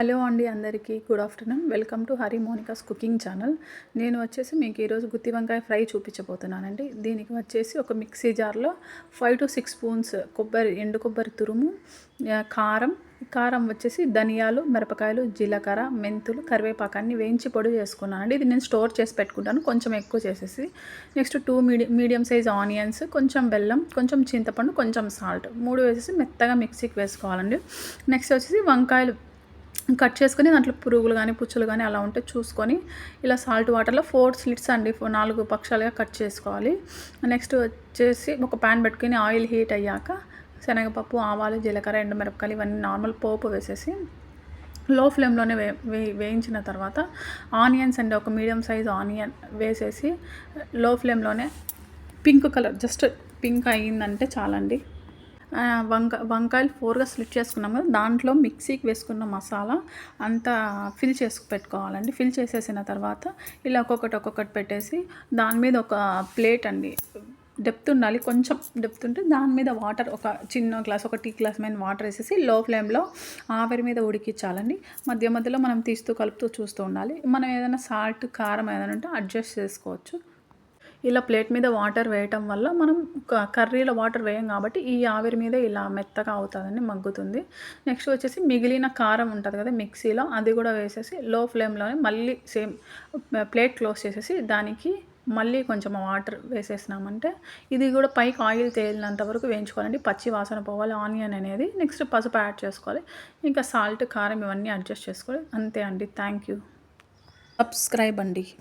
Hello అండి అందరికీ good afternoon. Welcome to Hari Monika's cooking channel. నేను వచ్చేసి మీకు ఈరోజు గుత్తి వంకాయ ఫ్రై చూపించబోతున్నానండి. దీనికి వచ్చేసి ఒక మిక్సీ జార్లో ఫైవ్ టు సిక్స్ స్పూన్స్ కొబ్బరి ఎండు కొబ్బరి తురుము కారం. కారం వచ్చేసి ధనియాలు మిరపకాయలు జీలకర్ర మెంతులు కరివేపాకు అన్ని వేయించి పొడి చేసుకున్నానండి. ఇది నేను స్టోర్ చేసి పెట్టుకుంటాను. కొంచెం ఎక్కువ చేసేసి next two medium medium size onions కొంచెం బెల్లం కొంచెం చింతపండు కొంచెం సాల్ట్. మూడు వేసేసి మెత్తగా మిక్సీకి వేసుకోవాలండి. నెక్స్ట్ వచ్చేసి వంకాయలు కట్ చేసుకొని దాంట్లో పురుగులు కానీ పుచ్చులు కానీ అలా ఉంటే చూసుకొని ఇలా సాల్ట్ వాటర్లో ఫోర్ స్లిట్స్ అండి ఫో- నాలుగు పక్షాలుగా కట్ చేసుకోవాలి. నెక్స్ట్ వచ్చేసి ఒక ప్యాన్ పెట్టుకుని ఆయిల్ హీట్ అయ్యాక శనగపప్పు ఆవాలు జీలకర్ర ఎండుమిరపకాయలు ఇవన్నీ నార్మల్ పోపు వేసేసి లో ఫ్లేమ్లోనే వే వే వేయించిన తర్వాత ఆనియన్స్ అండి ఒక మీడియం సైజ్ ఆనియన్ వేసేసి లో ఫ్లేమ్లోనే పింక్ కలర్ జస్ట్ పింక్ అయ్యిందంటే చాలండి. వంక వంకాయలు ఫోర్గా స్లిట్ చేసుకున్నాం కదా దాంట్లో మిక్సీకి వేసుకున్న మసాలా అంతా ఫిల్ చేసి పెట్టుకోవాలండి. ఫిల్ చేసేసిన తర్వాత ఇలా ఒక్కొక్కటి ఒక్కొక్కటి పెట్టేసి దాని మీద ఒక ప్లేట్ అండి డెప్త్ ఉండాలి కొంచెం డెప్త్ ఉంటే దాని మీద వాటర్ ఒక చిన్న గ్లాస్ ఒక టీ గ్లాస్ మీద వాటర్ వేసేసి లో ఫ్లేమ్లో ఆవిరి మీద ఉడికించాలండి. మధ్య మధ్యలో మనం తీస్తూ కలుపుతూ చూస్తూ ఉండాలి. మనం ఏదైనా సాల్ట్ కారం ఏదైనా ఉంటే అడ్జస్ట్ చేసుకోవచ్చు. ఇలా ప్లేట్ మీద వాటర్ వేయటం వల్ల మనం క- కర్రీలో వాటర్ వేయం కాబట్టి ఈ ఆవిరి మీద ఇలా మెత్తగా అవుతుందని మగ్గుతుంది. నెక్స్ట్ వచ్చేసి మిగిలిన కారం ఉంటుంది కదా మిక్సీలో అది కూడా వేసేసి లో ఫ్లేమ్లోనే మళ్ళీ సేమ్ ప్లేట్ క్లోజ్ చేసేసి దానికి మళ్ళీ కొంచెం వాటర్ వేసేసినామంటే ఇది కూడా పైకి ఆయిల్ తేలినంత వరకు వేయించుకోవాలండి. పచ్చి వాసన పోవాలి ఆనియన్ అనేది. నెక్స్ట్ పసుపు యాడ్ చేసుకోవాలి. ఇంకా సాల్ట్ కారం ఇవన్నీ అడ్జస్ట్ చేసుకోవాలి. అంతే అండి. Thank you. సబ్స్క్రైబ్ అండి.